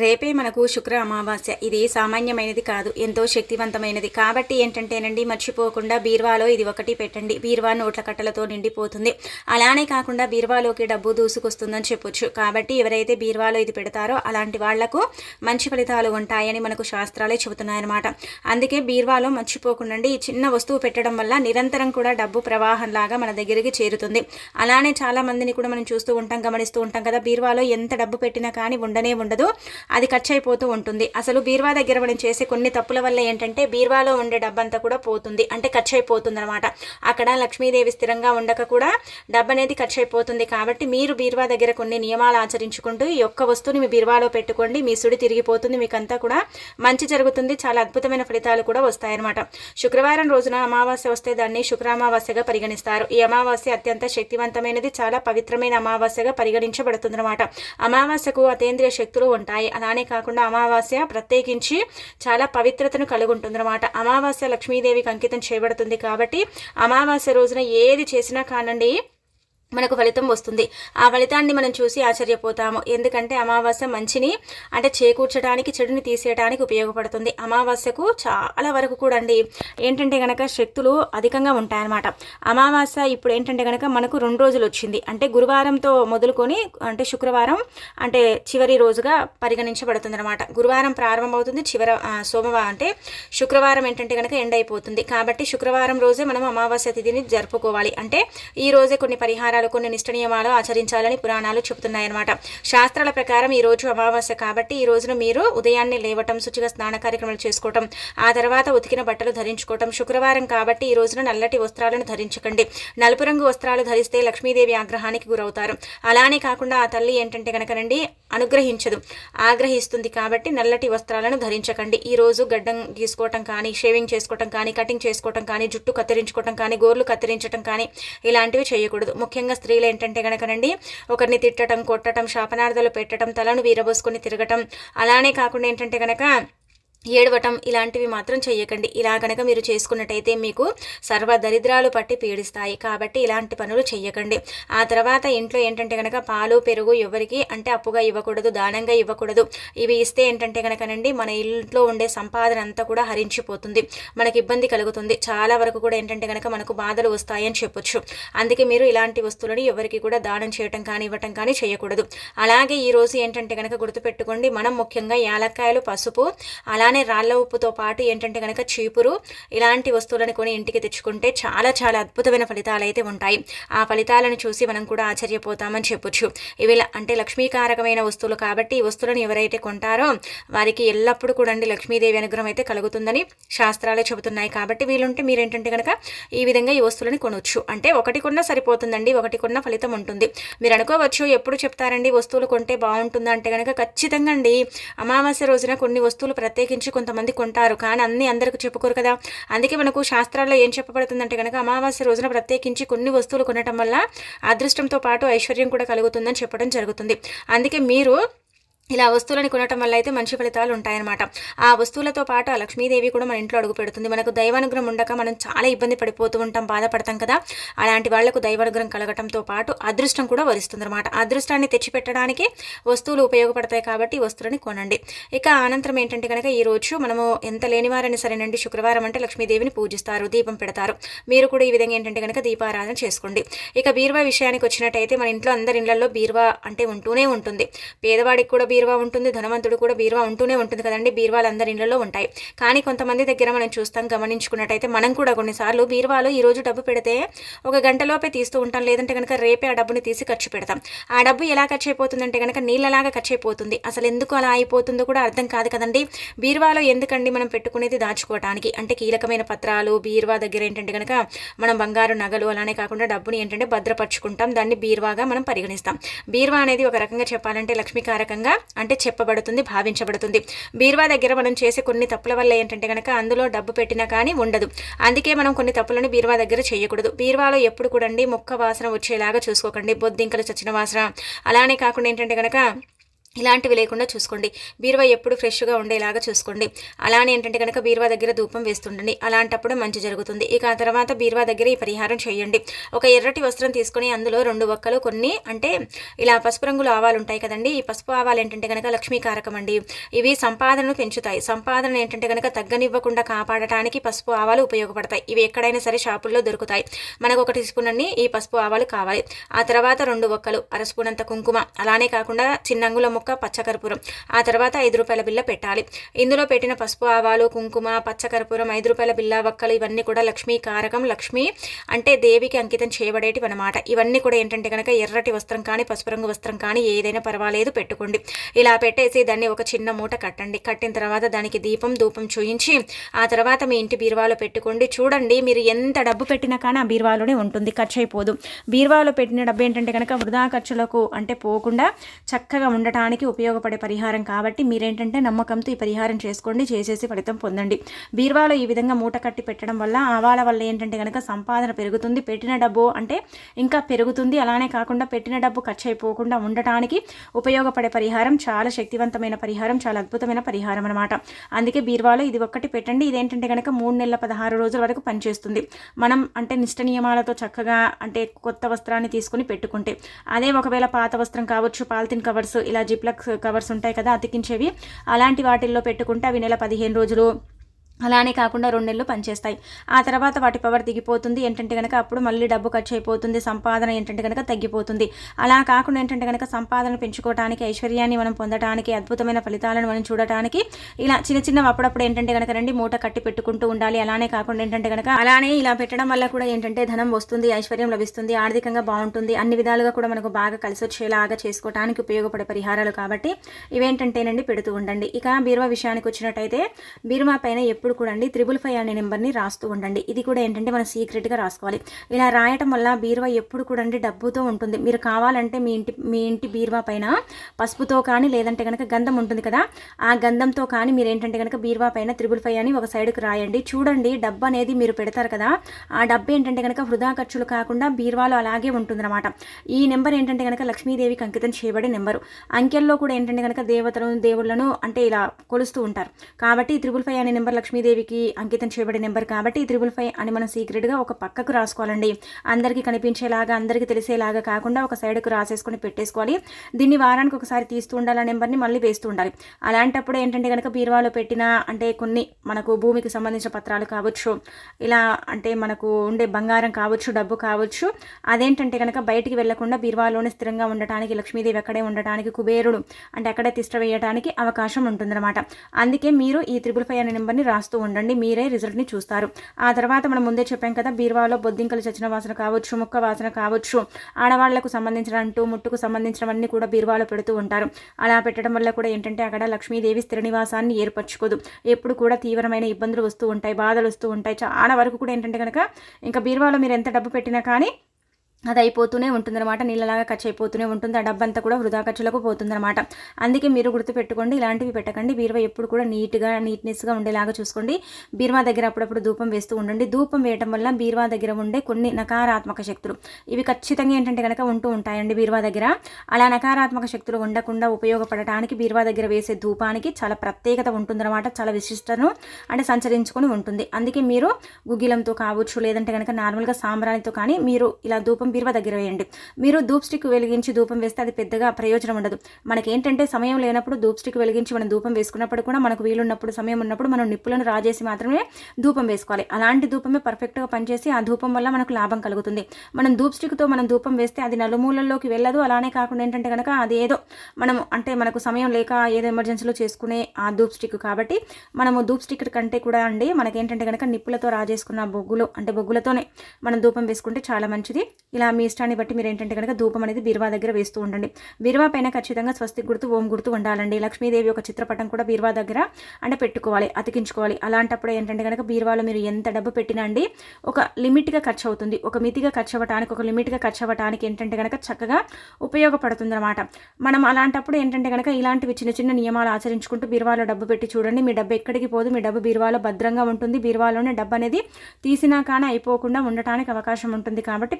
రేపే మనకు శుక్ర అమావాస్య. ఇది సామాన్యమైనది కాదు ఎంతో శక్తివంతమైనది. కాబట్టి ఏంటంటేనండి మర్చిపోకుండా బీర్వాలో ఇది ఒకటి పెట్టండి. బీర్వా నోట్ల కట్టలతో నిండిపోతుంది. అలానే కాకుండా బీర్వాలోకి డబ్బు దూసుకొస్తుందని చెప్పొచ్చు. కాబట్టి ఎవరైతే బీర్వాలో ఇది పెడతారో అలాంటి వాళ్ళకు మంచి ఫలితాలు ఉంటాయని మనకు శాస్త్రాలే చెబుతున్నాయన్నమాట. అందుకే బీర్వాలో మర్చిపోకుండా ఈ చిన్న వస్తువు పెట్టడం వల్ల నిరంతరం కూడా డబ్బు ప్రవాహం లాగా మన దగ్గరికి చేరుతుంది. అలానే చాలా మందిని కూడా మనం చూస్తూ ఉంటాం గమనిస్తూ ఉంటాం కదా బీర్వాలో ఎంత డబ్బు పెట్టినా కానీ ఉండనే ఉండదు. అది ఖర్చు అయిపోతూ ఉంటుంది. అసలు బీర్వా దగ్గర మనం చేసే కొన్ని తప్పుల వల్ల ఏంటంటే బీర్వాలో ఉండే డబ్బంతా కూడా పోతుంది. అంటే ఖర్చు అయిపోతుంది అనమాట అక్కడ లక్ష్మీదేవి స్థిరంగా ఉండక కూడా డబ్బు అనేది ఖర్చు అయిపోతుంది. కాబట్టి మీరు బీర్వా దగ్గర కొన్ని నియమాలు ఆచరించుకుంటూ ఈ యొక్క వస్తువుని మీ బీర్వాలో పెట్టుకోండి. మీ సుడి తిరిగిపోతుంది. మీకంతా కూడా మంచి జరుగుతుంది. చాలా అద్భుతమైన ఫలితాలు కూడా వస్తాయన్నమాట. శుక్రవారం రోజున అమావాస్య వస్తే దాన్ని శుక్ర అమావాస్యగా పరిగణిస్తారు. ఈ అమావాస్య అత్యంత శక్తివంతమైనది. చాలా పవిత్రమైన అమావాస్యగా పరిగణించబడుతుంది అనమాట అమావాస్యకు అతేంద్రియ శక్తులు ఉంటాయి. అలానే కాకుండా అమావాస్య ప్రత్యేకించి చాలా పవిత్రతను కలుగుంటుందన్నమాట. అమావాస్య లక్ష్మీదేవికి అంకితం చేయబడుతుంది కాబట్టి అమావాస్య రోజున ఏది చేసినా కానండి మనకు ఫలితం వస్తుంది. ఆ ఫలితాన్ని మనం చూసి ఆశ్చర్యపోతాము. ఎందుకంటే అమావాస్య మంచిని అంటే చేకూర్చడానికి చెడుని తీసేయడానికి ఉపయోగపడుతుంది. అమావాస్యకు చాలా వరకు కూడా అండి ఏంటంటే కనుక శక్తులు అధికంగా ఉంటాయన్నమాట. అమావాస్య ఇప్పుడు ఏంటంటే కనుక మనకు రెండు రోజులు వచ్చింది. అంటే గురువారంతో మొదలుకొని అంటే శుక్రవారం అంటే చివరి రోజుగా పరిగణించబడుతుంది అనమాట గురువారం ప్రారంభమవుతుంది చివర సోమవారం అంటే శుక్రవారం ఏంటంటే కనుక ఎండ్ అయిపోతుంది. కాబట్టి శుక్రవారం రోజే మనం అమావాస్య తిథిని జరుపుకోవాలి. అంటే ఈ రోజే కొన్ని పరిహారం నియమాలు కొన్ని నిష్ట నియమాలు ఆచరించాలని పురాణాలు చెబుతున్నాయన్నమాట. శాస్త్రాల ప్రకారం ఈ రోజు అమావాస్య కాబట్టి ఈ రోజున మీరు ఉదయాన్నే లేవటం శుచిగా స్నాన కార్యక్రమాలు చేసుకోవటం ఆ తర్వాత ఉతికిన బట్టలు ధరించుకోవటం శుక్రవారం కాబట్టి ఈ రోజున నల్లటి వస్త్రాలను ధరించకండి. నలుపు రంగు వస్త్రాలు ధరిస్తే లక్ష్మీదేవి ఆగ్రహానికి గురవుతారు. అలానే కాకుండా ఆ తల్లి ఏంటంటే కనుకనండి అనుగ్రహించదు. ఆగ్రహిస్తుంది కాబట్టి నల్లటి వస్త్రాలను ధరించకండి. ఈ రోజు గడ్డం గీసుకోవటం కానీ షేవింగ్ చేసుకోవటం కానీ కటింగ్ చేసుకోవటం కానీ జుట్టు కత్తిరించుకోవటం కానీ గోర్లు కత్తిరించడం కానీ ఇలాంటివి చేయకూడదు. ముఖ్యంగా స్త్రీలు ఏంటంటే కనుకనండి ఒకరిని తిట్టడం కొట్టడం శాపనార్థాలు పెట్టడం తలను వీరబోసుకొని తిరగటం. అలానే కాకుండా ఏంటంటే కనుక ఏడవటం ఇలాంటివి మాత్రం చేయకండి ఇలా కనుక మీరు చేసుకున్నట్టయితే మీకు సర్వ దరిద్రాలు పట్టి పీడిస్తాయి. కాబట్టి ఇలాంటి పనులు చేయకండి ఆ తర్వాత ఇంట్లో ఏంటంటే కనుక పాలు పెరుగు ఎవరికి అంటే అప్పుగా ఇవ్వకూడదు దానంగా ఇవ్వకూడదు. ఇవి ఇస్తే ఏంటంటే కనుకనండి మన ఇంట్లో ఉండే సంపాదన అంతా కూడా హరించిపోతుంది. మనకి ఇబ్బంది కలుగుతుంది. చాలా వరకు కూడా ఏంటంటే కనుక మనకు బాధలు వస్తాయని చెప్పొచ్చు. అందుకే మీరు ఇలాంటి వస్తువులను ఎవరికి కూడా దానం చేయటం కానీ ఇవ్వటం కానీ చేయకూడదు అలాగే ఈరోజు ఏంటంటే కనుక గుర్తుపెట్టుకోండి. మనం ముఖ్యంగా యాలక్కాయలు పసుపు అలా అలానే రాళ్ళ ఉప్పుతో పాటు ఏంటంటే కనుక చీపురు ఇలాంటి వస్తువులను కొని ఇంటికి తెచ్చుకుంటే చాలా చాలా అద్భుతమైన ఫలితాలు అయితే ఉంటాయి. ఆ ఫలితాలను చూసి మనం కూడా ఆశ్చర్యపోతామని చెప్పొచ్చు. ఇవి అంటే లక్ష్మీకారకమైన వస్తువులు కాబట్టి ఈ వస్తువులను ఎవరైతే కొంటారో వారికి ఎల్లప్పుడూ కూడా అండి లక్ష్మీదేవి అనుగ్రహం అయితే కలుగుతుందని శాస్త్రాలే చెబుతున్నాయి. కాబట్టి వీలుంటే మీరేంటంటే కనుక ఈ విధంగా ఈ వస్తువులను కొనవచ్చు అంటే ఒకటి కొన్నా సరిపోతుందండి ఒకటి కొన్న ఫలితం ఉంటుంది. మీరు అనుకోవచ్చు ఎప్పుడు చెప్తారండి వస్తువులు కొంటే బాగుంటుందా అంటే కనుక ఖచ్చితంగా అండి. అమావాస్య రోజున కొన్ని వస్తువులు ప్రత్యేకించి గురించి కొంతమంది కొంటారు. కానీ అన్ని అందరికీ చెప్పుకోరు కదా. అందుకే మనకు శాస్త్రాల్లో ఏం చెప్పబడుతుందంటే కనుక అమావాస్య రోజున ప్రత్యేకించి కొన్ని వస్తువులు కొనటం వల్ల అదృష్టంతో పాటు ఐశ్వర్యం కూడా కలుగుతుందని చెప్పడం జరుగుతుంది. అందుకే మీరు ఇలా వస్తువులను కొనటం వల్ల అయితే మంచి ఫలితాలు ఉంటాయన్నమాట. ఆ వస్తువులతో పాటు ఆ లక్ష్మీదేవి కూడా మన ఇంట్లో అడుగు పెడుతుంది. మనకు దైవానుగ్రహం ఉండక మనం చాలా ఇబ్బంది పడిపోతూ ఉంటాం బాధపడతాం కదా. అలాంటి వాళ్ళకు దైవానుగ్రహం కలగటంతో పాటు అదృష్టం కూడా వరిస్తుంది అనమాట అదృష్టాన్ని తెచ్చిపెట్టడానికి వస్తువులు ఉపయోగపడతాయి కాబట్టి వస్తువులని కొనండి. ఇక అనంతరం ఏంటంటే కనుక ఈ రోజు మనము ఎంత లేనివారని సరేనండి శుక్రవారం అంటే లక్ష్మీదేవిని పూజిస్తారు దీపం పెడతారు. మీరు కూడా ఈ విధంగా ఏంటంటే కనుక దీపారాధన చేసుకోండి. ఇక బీర్వా విషయానికి వచ్చినట్టయితే మన ఇంట్లో అందరి ఇళ్ళలో బీర్వా అంటే ఉంటూనే ఉంటుంది. పేదవాడికి కూడా బీరువా ఉంటుంది ధనవంతుడు కూడా బీరువా ఉంటూనే ఉంటుంది కదండి. బీరువాలు అందరి ఇళ్ళలో ఉంటాయి. కానీ కొంతమంది దగ్గర మనం చూస్తాం గమనించుకున్నట్టయితే మనం కూడా కొన్నిసార్లు బీరువాలో ఈ రోజు డబ్బు పెడితే ఒక గంటలోపే తీస్తూ ఉంటాం. లేదంటే కనుక రేపే ఆ డబ్బుని తీసి ఖర్చు పెడతాం. ఆ డబ్బు ఎలా ఖర్చు అయిపోతుందంటే కనుక నీళ్ళలాగా ఖర్చు అయిపోతుంది. అసలు ఎందుకు అలా అయిపోతుందో కూడా అర్థం కాదు కదండి. బీరువాలో ఎందుకండి మనం పెట్టుకునేది దాచుకోవడానికి అంటే కీలకమైన పత్రాలు బీరువా దగ్గర ఏంటంటే కనుక మనం బంగారు నగలు అలానే కాకుండా డబ్బుని ఏంటంటే భద్రపరుచుకుంటాం. దాన్ని బీరువాగా మనం పరిగణిస్తాం. బీరువా అనేది ఒక రకంగా చెప్పాలంటే లక్ష్మీకారకంగా అంటే చెప్పబడుతుంది భావించబడుతుంది. బీరువా దగ్గర మనం చేసే కొన్ని తప్పుల వల్ల ఏంటంటే కనుక అందులో డబ్బు పెట్టినా కానీ ఉండదు. అందుకే మనం కొన్ని తప్పులను బీరువా దగ్గర చేయకూడదు. బీరువాలో ఎప్పుడు కూడండి మొక్క వాసన వచ్చేలాగా చూసుకోకండి. బొద్దింకలు చచ్చిన వాసన. అలానే కాకుండా ఏంటంటే కనుక ఇలాంటివి లేకుండా చూసుకోండి. బీరువా ఎప్పుడు ఫ్రెష్గా ఉండేలాగా చూసుకోండి. అలానే ఏంటంటే కనుక బీరువా దగ్గర ధూపం వేస్తుండండి. అలాంటప్పుడు మంచి జరుగుతుంది. ఇక ఆ తర్వాత బీరువా దగ్గర ఈ పరిహారం చేయండి. ఒక ఎర్రటి వస్త్రం తీసుకొని అందులో రెండు ఒక్కలు కొన్ని అంటే ఇలా పసుపు రంగులు ఆవాలు ఉంటాయి కదండి. ఈ పసుపు ఆవాలు ఏంటంటే కనుక లక్ష్మీకారకం అండి. ఇవి సంపాదనను పెంచుతాయి. సంపాదన ఏంటంటే కనుక తగ్గనివ్వకుండా కాపాడటానికి పసుపు ఆవాలు ఉపయోగపడతాయి. ఇవి ఎక్కడైనా సరే షాపుల్లో దొరుకుతాయి. మనకు ఒకటి టీ స్పూన్ అన్ని ఈ పసుపు ఆవాలు కావాలి. ఆ తర్వాత రెండు ఒక్కలు. అర స్పూన్ అంత కుంకుమ. అలానే కాకుండా చిన్న అంగుళం ముక్క పచ్చకర్పూరం. ఆ తర్వాత ఐదు రూపాయల బిల్ల పెట్టాలి. ఇందులో పెట్టిన పసుపు ఆవాలు కుంకుమ పచ్చకర్పూరం ఐదు రూపాయల బిల్ల వక్కలు ఇవన్నీ కూడా లక్ష్మీ కారకం లక్ష్మి అంటే దేవికి అంకితం చేయబడేటివి అనమాట ఇవన్నీ కూడా ఏంటంటే కనుక ఎర్రటి వస్త్రం కానీ పసుపు రంగు వస్త్రం కానీ ఏదైనా పర్వాలేదు పెట్టుకోండి. ఇలా పెట్టేసి దాన్ని ఒక చిన్న మూట కట్టండి. కట్టిన తర్వాత దానికి దీపం ధూపం చూయించి ఆ తర్వాత మీ ఇంటి బీరువాలో పెట్టుకోండి. చూడండి మీరు ఎంత డబ్బు పెట్టినా కానీ ఆ బీరువాలోనే ఉంటుంది. ఖర్చు అయిపోదు బీరువాలో పెట్టిన డబ్బు ఏంటంటే కనుక వృధా ఖర్చులకు అంటే పోకుండా చక్కగా ఉండటానికి ఉపయోగపడే పరిహారం కాబట్టి మీరేంటంటే నమ్మకంతో ఈ పరిహారం చేసుకోండి చేసేసి ఫలితం పొందండి. బీర్వాలో ఈ విధంగా మూట కట్టి పెట్టడం వల్ల ఆవాల వల్ల ఏంటంటే కనుక సంపాదన పెరుగుతుంది. పెట్టిన డబ్బు అంటే ఇంకా పెరుగుతుంది. అలానే కాకుండా పెట్టిన డబ్బు ఖర్చు అయిపోకుండా ఉండటానికి ఉపయోగపడే పరిహారం చాలా శక్తివంతమైన పరిహారం చాలా అద్భుతమైన పరిహారం అనమాట అందుకే బీర్వాలో ఇది ఒక్కటి పెట్టండి. ఇదేంటంటే కనుక మూడు నెలల పదహారు రోజుల వరకు పనిచేస్తుంది. మనం అంటే నిష్ట నియమాలతో చక్కగా అంటే కొత్త వస్త్రాన్ని తీసుకుని పెట్టుకుంటే. అదే ఒకవేళ పాత వస్త్రం కావచ్చు పాలిథిన్ కవర్స్ ఇలా జిప్లక్ కవర్స్ ఉంటాయి కదా అతికించేవి. అలాంటి వాటిల్లో పెట్టుకుంటే అవి నెల పదిహేను రోజులు అలానే కాకుండా రెండు నెలలు పనిచేస్తాయి. ఆ తర్వాత వాటి పవర్ దిగిపోతుంది. ఏంటంటే కనుక అప్పుడు మళ్ళీ డబ్బు ఖర్చు అయిపోతుంది సంపాదన ఏంటంటే కనుక తగ్గిపోతుంది. అలా కాకుండా ఏంటంటే కనుక సంపాదన పెంచుకోవడానికి ఐశ్వర్యాన్ని మనం పొందడానికి అద్భుతమైన ఫలితాలను మనం చూడటానికి ఇలా చిన్న చిన్న అప్పుడప్పుడు ఏంటంటే కనుక రండి మూట కట్టి పెట్టుకుంటూ ఉండాలి. అలానే కాకుండా ఏంటంటే కనుక అలానే ఇలా పెట్టడం వల్ల కూడా ఏంటంటే ధనం వస్తుంది ఐశ్వర్యం లభిస్తుంది ఆర్థికంగా బాగుంటుంది. అన్ని విధాలుగా కూడా మనకు బాగా కలిసి వచ్చేలాగా చేసుకోవడానికి ఉపయోగపడే పరిహారాలు కాబట్టి ఇవేంటంటేనండి పెడుతూ ఉండండి. ఇక బీరువా విషయానికి వచ్చినట్టయితే బీరువా పైన ఎప్పుడు కూడా అండి త్రిబుల్ ఫైవ్ అనే నెంబర్ని రాస్తూ ఉండండి. ఇది కూడా ఏంటంటే మనం సీక్రెట్గా రాసుకోవాలి. ఇలా రాయటం వల్ల బీరువా ఎప్పుడు కూడా అండి డబ్బుతో ఉంటుంది. మీరు కావాలంటే మీ ఇంటి మీ ఇంటి బీరువా పైన పసుపుతో కానీ లేదంటే కనుక గంధం ఉంటుంది కదా ఆ గంధంతో కానీ మీరు ఏంటంటే కనుక బీరువా పైన త్రిబుల్ ఫైవ్ అని ఒక సైడ్కి రాయండి. చూడండి డబ్బు అనేది మీరు పెడతారు కదా ఆ డబ్బు ఏంటంటే కనుక వృధా ఖర్చులు కాకుండా బీరువాలో అలాగే ఉంటుందన్నమాట. ఈ నెంబర్ ఏంటంటే కనుక లక్ష్మీదేవికి అంకితం చేయబడే నెంబరు. అంకెల్లో కూడా ఏంటంటే కనుక దేవతలను దేవుళ్ళను అంటే ఇలా కొలుస్తూ ఉంటారు. కాబట్టి త్రిబుల్ ఫైవ్ అనే నెంబర్ లక్ష్మీదేవికి అంకితం చేయబడే నెంబర్ కాబట్టి త్రిబుల్ ఫైవ్ అని మనం సీక్రెట్గా ఒక పక్కకు రాసుకోవాలండి. అందరికీ కనిపించేలాగా అందరికీ తెలిసేలాగా కాకుండా ఒక సైడ్కు రాసేసుకొని పెట్టేసుకోవాలి. దీన్ని వారానికి ఒకసారి తీస్తూ ఉండాలి ఆ నెంబర్ని మళ్ళీ వేస్తూ ఉండాలి. అలాంటప్పుడు ఏంటంటే కనుక బీరువాలో పెట్టిన అంటే కొన్ని మనకు భూమికి సంబంధించిన పత్రాలు కావచ్చు ఇలా అంటే మనకు ఉండే బంగారం కావచ్చు డబ్బు కావచ్చు అదేంటంటే కనుక బయటికి వెళ్ళకుండా బీరువాలోనే స్థిరంగా ఉండటానికి లక్ష్మీదేవి అక్కడే ఉండటానికి కుబేరుడు అంటే అక్కడే తిష్ట వేయడానికి అవకాశం ఉంటుందన్నమాట. అందుకే మీరు ఈ త్రిబుల్ ఫైవ్ అనే నెంబర్ని రాస్తూ ఉండండి మీరే రిజల్ట్ని చూస్తారు. ఆ తర్వాత మనం ముందే చెప్పాం కదా బీరువాలో బొద్దింకలు చచ్చిన వాసన కావచ్చు ముక్క వాసన కావచ్చు ఆడవాళ్ళకు సంబంధించిన అంటూ ముట్టుకు సంబంధించినవన్నీ కూడా బీరువాలో పెడుతూ ఉంటారు. అలా పెట్టడం వల్ల కూడా ఏంటంటే అక్కడ లక్ష్మీదేవి స్థిర నివాసాన్ని ఏర్పరచుకోదు. ఎప్పుడు కూడా తీవ్రమైన ఇబ్బందులు వస్తూ ఉంటాయి బాధలు వస్తూ ఉంటాయి. చాలా వరకు కూడా ఏంటంటే కనుక ఇంకా బీరువాలో మీరు ఎంత డబ్బు పెట్టినా కానీ అది అయిపోతూనే ఉంటుందన్నమాట. నీళ్ళలాగా ఖర్చు అయిపోతూనే ఉంటుంది. ఆ డబ్బంతా కూడా వృధా ఖర్చులకు పోతుందన్నమాట. అందుకే మీరు గుర్తుపెట్టుకోండి ఇలాంటివి పెట్టకండి. బీరువా ఎప్పుడు కూడా నీట్గా నీట్నెస్గా ఉండేలాగా చూసుకోండి. బీరువా దగ్గర అప్పుడప్పుడు ధూపం వేస్తూ ఉండండి. ధూపం వేయటం వల్ల బీరువా దగ్గర ఉండే కొన్ని నకారాత్మక శక్తులు ఇవి ఖచ్చితంగా ఏంటంటే కనుక ఉంటూ ఉంటాయండి బీరువా దగ్గర. అలా నకారాత్మక శక్తులు ఉండకుండా ఉపయోగపడటానికి బీరువా దగ్గర వేసే ధూపానికి చాలా ప్రత్యేకత ఉంటుందన్నమాట. చాలా విశిష్టను అంటే సంచరించుకొని ఉంటుంది. అందుకే మీరు గుగ్గిలంతో కావచ్చు లేదంటే కనుక నార్మల్గా సాంబ్రాణితో కానీ మీరు ఇలా ధూపం బీరువా దగ్గర వేయండి. మీరు ధూప్ స్టిక్ వెలిగించి ధూపం వేస్తే అది పెద్దగా ప్రయోజనం ఉండదు. మనకేంటంటే సమయం లేనప్పుడు ధూప్ స్టిక్ వెలిగించి మనం ధూపం వేసుకున్నప్పుడు కూడా మనకు వీలున్నప్పుడు సమయం ఉన్నప్పుడు మనం నిప్పులను రాజేసి మాత్రమే ధూపం వేసుకోవాలి. అలాంటి ధూపమే పర్ఫెక్ట్గా పనిచేసి ఆ ధూపం వల్ల మనకు లాభం కలుగుతుంది. మనం ధూప్ స్టిక్తో మనం ధూపం వేస్తే అది నలుమూలల్లోకి వెళ్ళదు. అలానే కాకుండా ఏంటంటే కనుక అది ఏదో మనం అంటే మనకు సమయం లేక ఏదో ఎమర్జెన్సీలో చేసుకునే ఆ ధూప్ స్టిక్ కాబట్టి మనము ధూప్ స్టిక్ కంటే కూడా అండి మనకేంటంటే కనుక నిప్పులతో రాజేసుకున్న బొగ్గులు అంటే బొగ్గులతోనే మనం ధూపం వేసుకుంటే చాలా మంచిది. ఇలా మీ ఇష్టాన్ని బట్టి మీరు ఏంటంటే కనుక ధూపం అనేది బీరువా దగ్గర వేస్తూ ఉండండి. బీరువా పైన ఖచ్చితంగా స్వస్తి గుర్తు ఓం గుర్తు ఉండాలండి. లక్ష్మీదేవి ఒక చిత్రపటం కూడా బీరువా దగ్గర అంటే పెట్టుకోవాలి అతికించుకోవాలి. అలాంటప్పుడు ఏంటంటే కనుక బీరువాలో మీరు ఎంత డబ్బు పెట్టినా అండి ఒక లిమిట్గా ఖర్చు అవుతుంది ఒక మితిగా ఖర్చు అవ్వటానికి ఒక లిమిట్గా ఖర్చు అవ్వటానికి ఏంటంటే కనుక చక్కగా ఉపయోగపడుతుంది అనమాట మనం అలాంటప్పుడు ఏంటంటే కనుక ఇలాంటివి చిన్న చిన్న నియమాలు ఆచరించుకుంటూ బీరువాలో డబ్బు పెట్టి చూడండి. మీ డబ్బు ఎక్కడికి పోదు. మీ డబ్బు బీరువాలో భద్రంగా ఉంటుంది. బీరువాలోనే డబ్బు అనేది తీసినా కానీ అయిపోకుండా ఉండటానికి అవకాశం ఉంటుంది కాబట్టి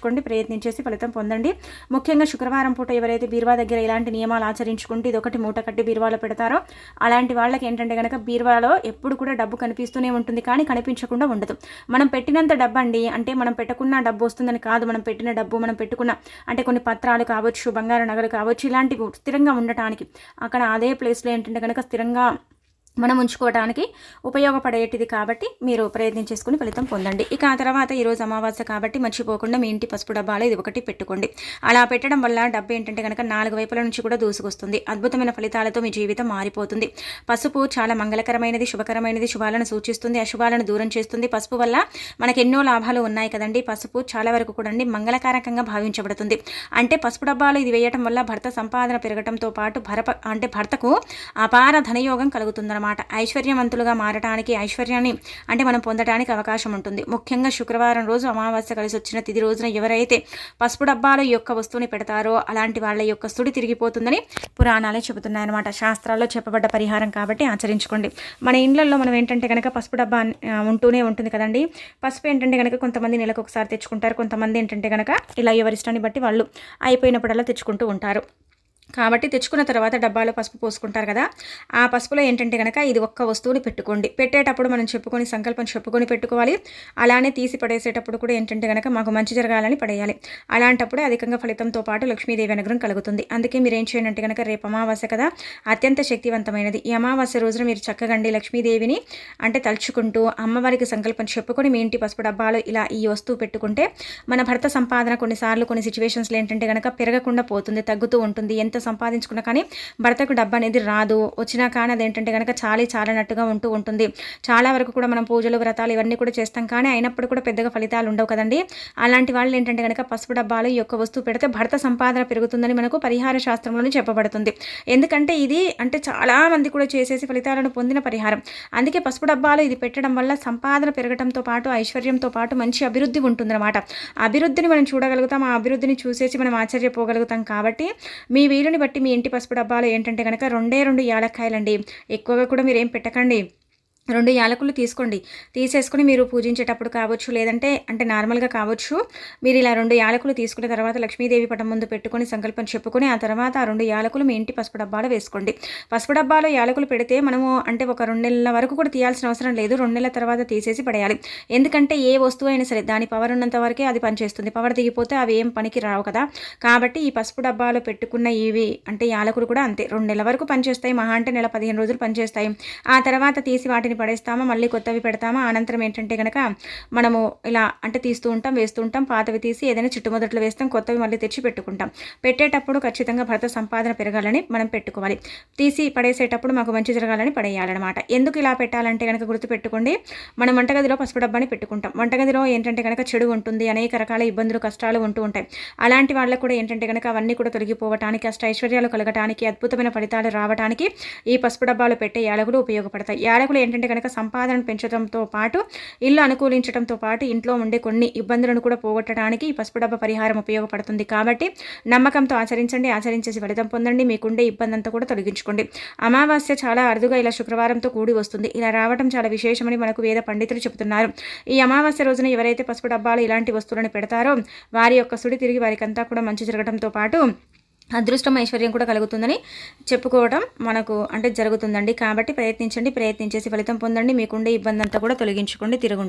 ప్రయత్నించుకోండి ఆచరించుకోండి ప్రయత్నించేసి ఫలితం పొందండి. ముఖ్యంగా శుక్రవారం పూట ఎవరైతే బీరువా దగ్గర ఇలాంటి నియమాలు ఆచరించుకుంటే ఇది ఒకటి మూట కట్టి బీరువాలో పెడతారో అలాంటి వాళ్ళకి ఏంటంటే కనుక బీరువాలో ఎప్పుడు కూడా డబ్బు కనిపిస్తూనే ఉంటుంది కానీ కనిపించకుండా ఉండదు. మనం పెట్టినంత డబ్బు అండి అంటే మనం పెట్టుకున్న డబ్బు వస్తుందని కాదు మనం పెట్టిన డబ్బు మనం పెట్టుకున్న అంటే కొన్ని పత్రాలు కావచ్చు బంగారు నగలు కావచ్చు ఇలాంటివి స్థిరంగా ఉండటానికి. అక్కడ అదే ప్లేస్లో ఏంటంటే కనుక స్థిరంగా మనం ఉంచుకోవడానికి ఉపయోగపడేటిది కాబట్టి మీరు ప్రయత్నం చేసుకుని ఫలితం పొందండి. ఇక ఆ తర్వాత ఈరోజు అమావాస్య కాబట్టి మర్చిపోకుండా మీ ఇంటి పసుపు డబ్బాలో ఇది ఒకటి పెట్టుకోండి. అలా పెట్టడం వల్ల డబ్బు ఏంటంటే కనుక నాలుగు వైపుల నుంచి కూడా దూసుకొస్తుంది. అద్భుతమైన ఫలితాలతో మీ జీవితం మారిపోతుంది. పసుపు చాలా మంగళకరమైనది శుభకరమైనది శుభాలను సూచిస్తుంది. అశుభాలను దూరం చేస్తుంది. పసుపు వల్ల మనకు ఎన్నో లాభాలు ఉన్నాయి కదండి. పసుపు చాలా వరకు కూడా మంగళకారకంగా భావించబడుతుంది. అంటే పసుపు డబ్బాలు ఇది వేయటం వల్ల భర్త సంపాదన పెరగటంతో పాటు భరప అంటే భర్తకు అపార ధనయోగం కలుగుతుందన్నమాట అనమాట ఐశ్వర్యవంతులుగా మారటానికి ఐశ్వర్యాన్ని అంటే మనం పొందడానికి అవకాశం ఉంటుంది. ముఖ్యంగా శుక్రవారం రోజు అమావాస్య కలిసి వచ్చిన తిది రోజున ఎవరైతే పసుపు డబ్బాల యొక్క వస్తువుని పెడతారో అలాంటి వాళ్ళ యొక్క సుడి తిరిగిపోతుందని పురాణాలే చెబుతున్నాయన్నమాట శాస్త్రాల్లో చెప్పబడ్డ పరిహారం కాబట్టి ఆచరించుకోండి. మన ఇండ్లలో మనం ఏంటంటే కనుక పసుపు డబ్బా ఉంటూనే ఉంటుంది కదండి. పసుపు ఏంటంటే కనుక కొంతమంది నెలకు ఒకసారి తెచ్చుకుంటారు. కొంతమంది ఏంటంటే కనుక ఇలా ఎవరిష్టాన్ని బట్టి వాళ్ళు అయిపోయినప్పుడల్లా తెచ్చుకుంటూ ఉంటారు. కాబట్టి తెచ్చుకున్న తర్వాత డబ్బాలో పసుపు పోసుకుంటారు కదా ఆ పసుపులో ఏంటంటే కనుక ఇది ఒక్క వస్తువుని పెట్టుకోండి. పెట్టేటప్పుడు మనం చెప్పుకొని సంకల్పం చెప్పుకొని పెట్టుకోవాలి. అలానే తీసి పడేసేటప్పుడు కూడా ఏంటంటే కనుక మాకు మంచి జరగాలని పడేయాలి. అలాంటప్పుడే అధికంగా ఫలితంతో పాటు లక్ష్మీదేవి అనుగ్రహం కలుగుతుంది. అందుకే మీరు ఏం చేయండి అంటే కనుక రేపు అమావాస్య కదా అత్యంత శక్తివంతమైనది. ఈ అమావాస్య రోజున మీరు చక్కగండి లక్ష్మీదేవిని అంటే తలుచుకుంటూ అమ్మవారికి సంకల్పం చెప్పుకొని మీ ఇంటి పసుపు డబ్బాలో ఇలా ఈ వస్తువు పెట్టుకుంటే మన భర్త సంపాదన కొన్నిసార్లు కొన్ని సిచ్యువేషన్స్లో ఏంటంటే కనుక పెరగకుండా పోతుంది తగ్గుతూ ఉంటుంది. ఎంత సంపాదించుకున్నా కానీ భర్తకు డబ్బు అనేది రాదు. వచ్చినా కానీ అదేంటంటే కనుక చాలీ చాలనట్టుగా ఉంటూ ఉంటుంది. చాలా వరకు కూడా మనం పూజలు వ్రతాలు ఇవన్నీ కూడా చేస్తాం కానీ అయినప్పుడు కూడా పెద్దగా ఫలితాలు ఉండవు కదండి. అలాంటి వాళ్ళు ఏంటంటే కనుక పసుపు డబ్బాలు ఈ యొక్క వస్తువు పెడితే భర్త సంపాదన పెరుగుతుందని మనకు పరిహార శాస్త్రంలోనే చెప్పబడుతుంది. ఎందుకంటే ఇది అంటే చాలా మంది కూడా చేసేసి ఫలితాలను పొందిన పరిహారం. అందుకే పసుపు డబ్బాలు ఇది పెట్టడం వల్ల సంపాదన పెరగడంతో పాటు ఐశ్వర్యంతో పాటు మంచి అభివృద్ధి ఉంటుందన్నమాట. అభివృద్ధిని మనం చూడగలుగుతాం. ఆ అభివృద్ధిని చూసేసి మనం ఆశ్చర్యపోగలుగుతాం కాబట్టి మీ వీలు వీలుని బట్టి మీ ఇంటి పసుపు డబ్బాలు ఏంటంటే కనుక రెండే రెండు యాలక్కాయలండి. ఎక్కువగా కూడా మీరు ఏం పెట్టకండి. రెండు యాలకులు తీసుకోండి. తీసేసుకుని మీరు పూజించేటప్పుడు కావచ్చు లేదంటే అంటే నార్మల్గా కావచ్చు మీరు ఇలా రెండు యాలకులు తీసుకున్న తర్వాత లక్ష్మీదేవి పటం ముందు పెట్టుకొని సంకల్పం చెప్పుకొని ఆ తర్వాత ఆ రెండు యాలకులు మీ ఇంటి పసుపు డబ్బాలో వేసుకోండి. పసుపు డబ్బాలో యాలకులు పెడితే మనము అంటే ఒక రెండు నెలల వరకు కూడా తీయాల్సిన అవసరం లేదు. రెండు నెలల తర్వాత తీసేసి పడేయాలి. ఎందుకంటే ఏ వస్తువు అయినా సరే దాని పవర్ ఉన్నంత వరకే అది పనిచేస్తుంది. పవర్ దిగిపోతే అవి ఏం పనికి రావు కదా. కాబట్టి ఈ పసుపు డబ్బాలో పెట్టుకున్న ఇవి అంటే యాలకులు కూడా అంతే. రెండు నెలల వరకు పనిచేస్తాయి. మహా అంటే నెల పదిహేను రోజులు పనిచేస్తాయి. ఆ తర్వాత తీసి వాటిని పడేస్తామా మళ్ళీ కొత్తవి పెడతామా? అనంతరం ఏంటంటే కనుక మనము ఇలా అంటే తీస్తూ ఉంటాం వేస్తూ ఉంటాం పాతవి తీసి ఏదైనా చుట్టుమొదట్లు వేస్తాం కొత్తవి మళ్ళీ తెచ్చి పెట్టుకుంటాం. పెట్టేటప్పుడు ఖచ్చితంగా భర్త సంపాదన పెరగాలని మనం పెట్టుకోవాలి. తీసి పడేసేటప్పుడు మాకు మంచి జరగాలని పడేయాలన్నమాట. ఎందుకు ఇలా పెట్టాలంటే కనుక గుర్తుపెట్టుకోండి మనం వంటగదిలో పసుపు డబ్బాని పెట్టుకుంటాం. వంటగదిలో ఏంటంటే కనుక చెడు ఉంటుంది అనేక రకాల ఇబ్బందులు కష్టాలు ఉంటూ ఉంటాయి. అలాంటి వాళ్ళకు కూడా ఏంటంటే కనుక అవన్నీ కూడా తొలగిపోవటానికి అష్ట ఐశ్వర్యాలు కలగటానికి అద్భుతమైన ఫలితాలు రావడానికి ఈ పసుపు డబ్బాలు పెట్టే యాలకులు ఉపయోగపడతాయి. యాలకులు ఏంటంటే కనుక సంపాదన పెంచడంతో పాటు ఇల్లు అనుకూలించడంతో పాటు ఇంట్లో ఉండే కొన్ని ఇబ్బందులను కూడా పోగొట్టడానికి ఈ పసుపు డబ్బా పరిహారం ఉపయోగపడుతుంది. కాబట్టి నమ్మకంతో ఆచరించండి ఆచరించేసి ఫలితం పొందండి. మీకుండే ఇబ్బంది అంతా కూడా తొలగించుకోండి. అమావాస్య చాలా అరుదుగా ఇలా శుక్రవారంతో కూడి వస్తుంది. ఇలా రావడం చాలా విశేషమని మనకు వేద పండితులు చెబుతున్నారు. ఈ అమావాస్య రోజున ఎవరైతే పసుపు డబ్బాలు ఇలాంటి వస్తువులను పెడతారో వారి యొక్క సుడి తిరిగి వారికంతా కూడా మంచి జరగడంతో పాటు అదృష్టం ఐశ్వర్యం కూడా కలుగుతుందని చెప్పుకోవడం మనకు అంటే జరుగుతుందండి. కాబట్టి ప్రయత్నించండి ప్రయత్నించేసి ఫలితం పొందండి. మీకుండే ఇబ్బంది అంతా కూడా తొలగించుకోండి తిరుగుండదు.